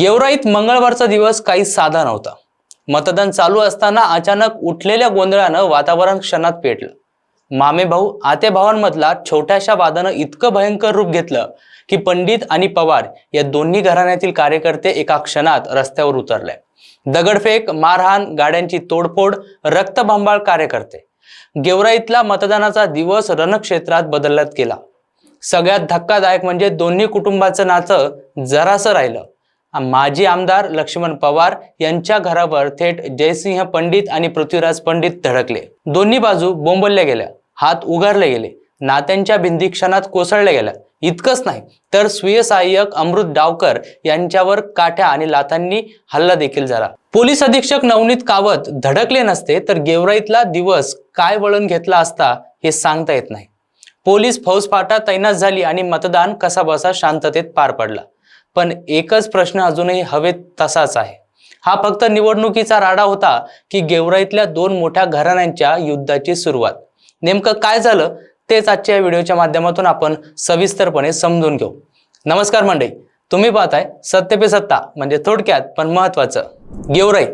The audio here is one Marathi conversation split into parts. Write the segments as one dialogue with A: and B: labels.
A: गेवराईत मंगळवारचा दिवस काही साधा नव्हता. मतदान चालू असताना अचानक उठलेल्या गोंधळानं वातावरण क्षणात पेटलं. मामे भाऊ आते भावांमधला छोट्याशा वादानं इतकं भयंकर रूप घेतलं की पंडित आणि पवार या दोन्ही घराण्यातील कार्यकर्ते एका क्षणात रस्त्यावर उतरले. दगडफेक मारहाण गाड्यांची तोडफोड रक्तभांबाळ कार्यकर्ते. गेवराईतला मतदानाचा दिवस रणक्षेत्रात बदलत गेला. सगळ्यात धक्कादायक म्हणजे दोन्ही कुटुंबाचं नातं जरासं राहिलं. माजी आमदार लक्ष्मण पवार यांच्या घरावर थेट जयसिंह पंडित आणि पृथ्वीराज पंडित धडकले. दोन्ही बाजू बोंबलल्या गेल्या. हात उगारले गेले. नात्यांच्या भिंदी क्षणात कोसळल्या गेल्या. इतकंच नाही तर स्वीय सहाय्यक अमृत डावकर यांच्यावर काठ्या आणि लाथांनी हल्ला देखील झाला. पोलीस अधीक्षक नवनीत कावत धडकले नसते तर गेवराईतला दिवस काय वळण घेतला असता हे सांगता येत नाही. पोलीस फौजफाटा तैनात झाली आणि मतदान कसाबसा शांततेत पार पडला. पण एकच प्रश्न अजूनही हवेत तसाच आहे. हा फक्त निवडणुकीचा राडा होता की गेवराईतल्या दोन मोठ्या घराण्यांच्या युद्धाची सुरुवात. नेमकं काय झालं तेच आजच्या व्हिडिओच्या माध्यमातून आपण सविस्तरपणे समजून घेऊ. नमस्कार मंडळी तुम्ही पाहताय सत्य पे सत्ता म्हणजे थोडक्यात पण महत्वाचं गेवराई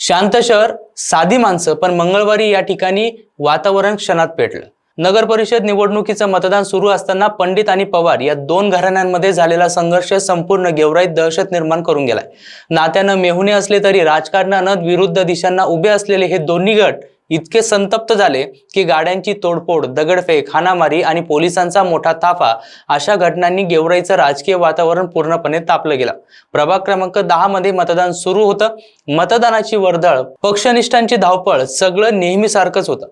A: शांत शहर साधी माणसं पण मंगळवारी या ठिकाणी वातावरण क्षणात पेटलं. नगर परिषद निवडणुकीचं मतदान सुरू असताना पंडित आणि पवार या दोन घराण्यांमध्ये झालेला संघर्ष संपूर्ण गेवराईत दहशत निर्माण करून गेलाय. नात्यानं मेहुणे असले तरी राजकारणानं विरुद्ध दिशांना उभे असलेले हे दोन्ही गट इतके संतप्त झाले की गाड्यांची तोडफोड दगडफेक हाणामारी आणि पोलिसांचा मोठा ताफा अशा घटनांनी गेवराईचं राजकीय वातावरण पूर्णपणे तापलं गेलं. प्रभाग क्रमांक दहा मध्ये मतदान सुरू होतं. मतदानाची वर्दळ पक्षनिष्ठांची धावपळ सगळं नेहमीसारखंच होतं.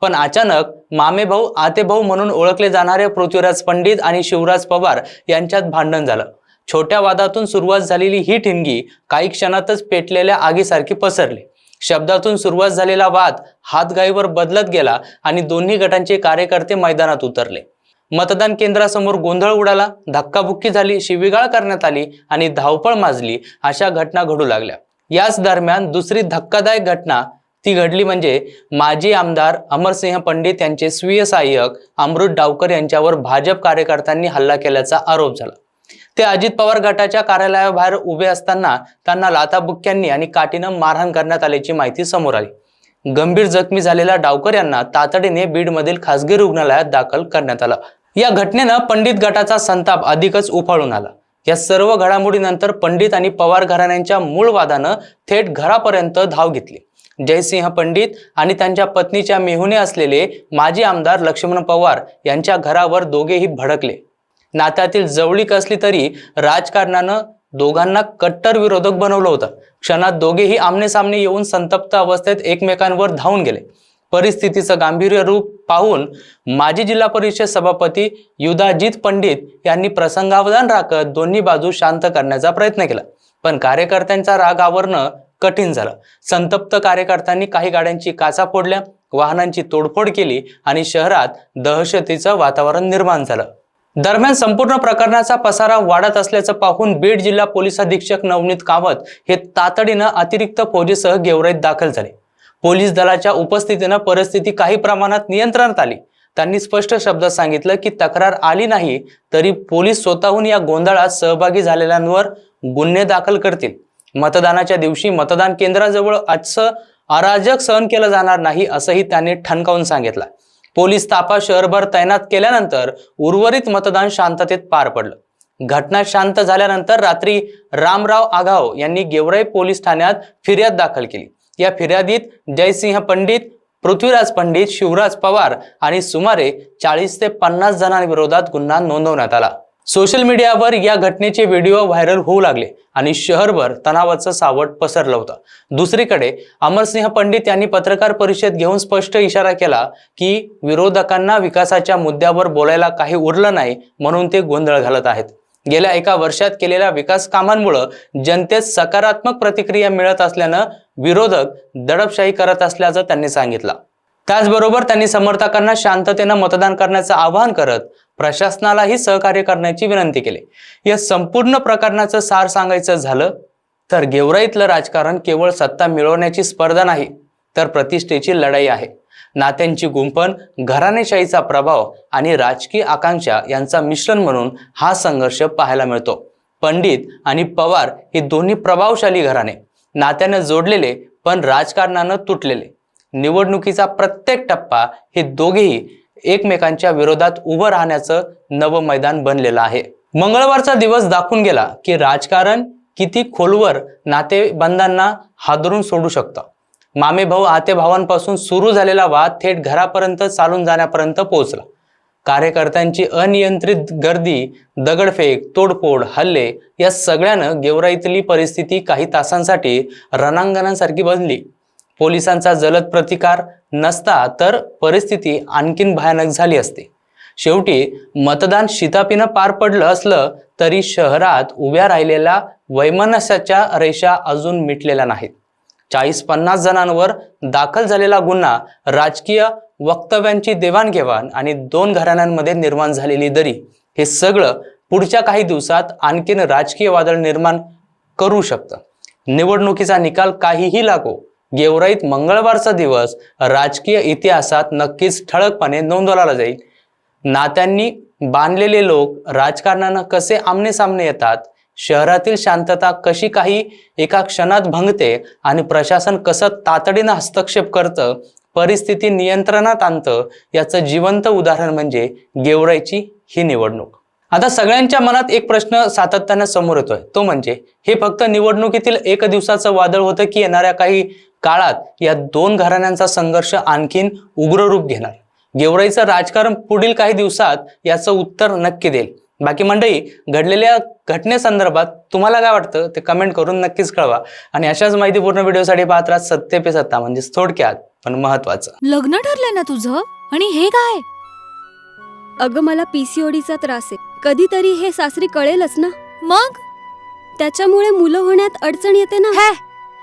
A: पण अचानक मामे भाऊ आते भाऊ म्हणून ओळखले जाणारे पृथ्वीराज पंडित आणि शिवराज पवार यांच्यात भांडण झालं. छोट्या वादातून सुरुवात झालेली ही ठिणगी काही क्षणातच पेटलेल्या आगीसारखी पसरली. शब्दातून सुरुवात झालेला वाद हातगाईवर बदलत गेला आणि दोन्ही गटांचे कार्यकर्ते मैदानात उतरले. मतदान केंद्रासमोर गोंधळ उडाला धक्काबुक्की झाली शिवीगाळ करण्यात आली आणि धावपळ माजली अशा घटना घडू लागल्या. याच दरम्यान दुसरी धक्कादायक घटना ती घडली म्हणजे माजी आमदार अमरसिंह पंडित यांचे स्वीय सहाय्यक अमृत डावकर यांच्यावर भाजप कार्यकर्त्यांनी हल्ला केल्याचा आरोप झाला. ते अजित पवार गटाच्या कार्यालयाबाहेर उभे असताना त्यांना लाथाबुक्क्यांनी आणि काठीनं मारहाण करण्यात आल्याची माहिती समोर आली. गंभीर जखमी झालेल्या डावकर यांना तातडीने बीडमधील खासगी रुग्णालयात दाखल करण्यात आलं. या घटनेनं पंडित गटाचा संताप अधिकच उफाळून आला. या सर्व घडामोडीनंतर पंडित आणि पवार घराण्यांच्या मूळ वादानं थेट घरापर्यंत धाव घेतली. जयसिंह पंडित आणि त्यांच्या पत्नीच्या मेहुने असलेले माजी आमदार लक्ष्मण पवार यांच्या घरावर दोघेही भडकले. नात्यातील जवळीक असली तरी राजकारणानं दोघांना कट्टर विरोधक बनवलं होतं. क्षणात दोघेही आमने सामने येऊन संतप्त अवस्थेत एकमेकांवर धावून गेले. परिस्थितीचं गांभीर्य रूप पाहून माजी जिल्हा परिषद सभापती युधाजित पंडित यांनी प्रसंगावधान राखत दोन्ही बाजू शांत करण्याचा प्रयत्न केला. पण कार्यकर्त्यांचा राग आवरणं कठीण झालं. संतप्त कार्यकर्त्यांनी काही गाड्यांची काचा फोडल्या वाहनांची तोडफोड केली आणि शहरात दहशतीचं वातावरण निर्माण झालं. दरम्यान संपूर्ण प्रकरणाचा पसारा वाढत असल्याचं पाहून बीड जिल्हा पोलीस अधीक्षक नवनीत कामत हे तातडीनं अतिरिक्त फौजीसह गेवराईत दाखल झाले. पोलीस दलाच्या उपस्थितीनं परिस्थिती काही प्रमाणात नियंत्रणात आली. त्यांनी स्पष्ट शब्दात सांगितलं की तक्रार आली नाही तरी पोलीस स्वतःहून या गोंधळात सहभागी झालेल्यांवर गुन्हे दाखल करतील. मतदानाच्या दिवशी मतदान केंद्राजवळ आजचं अराजक सहन केलं जाणार नाही असंही त्यांनी ठणकावून सांगितलं. पोलीस ताफा शहरभर तैनात केल्यानंतर उर्वरित मतदान शांततेत पार पडलं. घटना शांत झाल्यानंतर रात्री रामराव आघाव यांनी गेवराई पोलीस ठाण्यात फिर्याद दाखल केली. या फिर्यादीत जयसिंह पंडित पृथ्वीराज पंडित शिवराज पवार आणि सुमारे चाळीस ते पन्नास जणांविरोधात गुन्हा नोंदवण्यात आला. सोशल मीडियावर या घटनेचे व्हिडिओ व्हायरल होऊ लागले आणि शहरभर तणावाचं सावट पसरलं होतं. दुसरीकडे अमरसिंह पंडित यांनी पत्रकार परिषद घेऊन स्पष्ट इशारा केला की विरोधकांना विकासाच्या मुद्द्यावर बोलायला काही उरलं नाही म्हणून ते गोंधळ घालत आहेत. गेल्या एका वर्षात केलेल्या विकास कामांमुळं जनतेत सकारात्मक प्रतिक्रिया मिळत असल्यानं विरोधक दडपशाही करत असल्याचं त्यांनी सांगितलं. त्याचबरोबर त्यांनी समर्थकांना शांततेनं मतदान करण्याचं आवाहन करत प्रशासनालाही सहकार्य करण्याची विनंती केली. या संपूर्ण प्रकरणाचं सार सांगायचं झालं तर गेवराईतलं राजकारण केवळ सत्ता मिळवण्याची स्पर्धा नाही तर प्रतिष्ठेची लढाई आहे. नात्यांची गुंफण घराणेशाहीचा प्रभाव आणि राजकीय आकांक्षा यांचा मिश्रण म्हणून हा संघर्ष पाहायला मिळतो. पंडित आणि पवार हे दोन्ही प्रभावशाली घराणे. नात्यानं जोडलेले पण राजकारणानं तुटलेले. निवडणुकीचा प्रत्येक टप्पा हे दोघेही एकमेकांच्या विरोधात उभं राहण्याचं नवं मैदान बनलेलं आहे. मंगळवारचा दिवस दाखवून गेला की राजकारण किती खोलवर नातेबंधांना हादरून सोडू शकतं. मामे भाऊ आते भावांपासून सुरू झालेला वाद थेट घरापर्यंत चालून जाण्यापर्यंत पोहोचला. कार्यकर्त्यांची अनियंत्रित गर्दी दगडफेक तोडफोड हल्ले या सगळ्यानं गेवराईतली परिस्थिती काही तासांसाठी रणांगणांसारखी बनली. पोलिसांचा जलद प्रतिकार नसता तर परिस्थिती आणखीन भयानक झाली असती. शेवटी मतदान शितापीनं पार पडलं असलं तरी शहरात उभ्या राहिलेल्या वैमनस्याच्या रेषा अजून मिटलेल्या नाहीत. चाळीस पन्नास जणांवर दाखल झालेला गुन्हा राजकीय वक्तव्यांची देवाणघेवाण आणि दोन घराण्यांमध्ये निर्माण झालेली दरी. हे सगळं पुढच्या काही दिवसात आणखीन राजकीय वादळ निर्माण करू शकतं. निवडणुकीचा निकाल काहीही लागो गेवराईत मंगळवारचा दिवस राजकीय इतिहासात नक्कीच ठळकपणे नोंदवला जाईल. नात्यांनी बांधलेले लोक राजकारणानं कसे आमने सामने येतात? शहरातील शांतता कशी काही एका क्षणात भंगते आणि प्रशासन कसं तातडीनं हस्तक्षेप करतं? परिस्थिती नियंत्रणात आणतं? याचं जिवंत उदाहरण म्हणजे गेवराईची ही निवडणूक. आता सगळ्यांच्या मनात एक प्रश्न सातत्यानं समोर येतोय. तो म्हणजे हे फक्त निवडणुकीतील एक दिवसाचं वादळ होतं की येणाऱ्या काही काळात या दोन घराण्यांचा संघर्ष आणखीन उग्र रूप घेणार. गेवराईचं राजकारण पुढील काही दिवसात याचं उत्तर नक्की देईल. बाकी मंडळी घडलेल्या घटनेसंदर्भात तुम्हाला काय वाटतं ते कमेंट करून नक्कीच कळवा. आणि अशाच माहितीपूर्ण व्हिडिओसाठी पाहत राहा सत्य पे सत्ता म्हणजेच थोडक्यात पण महत्वाचं.
B: लग्न ठरलंय ना तुझं? आणि हे काय?
C: अगं मला पीसीओडीचा त्रास आहे. कधीतरी हे सासरी कळेलच ना.
B: मग?
C: त्याच्यामुळे मुलं होण्यात अडचण येते ना.
B: हे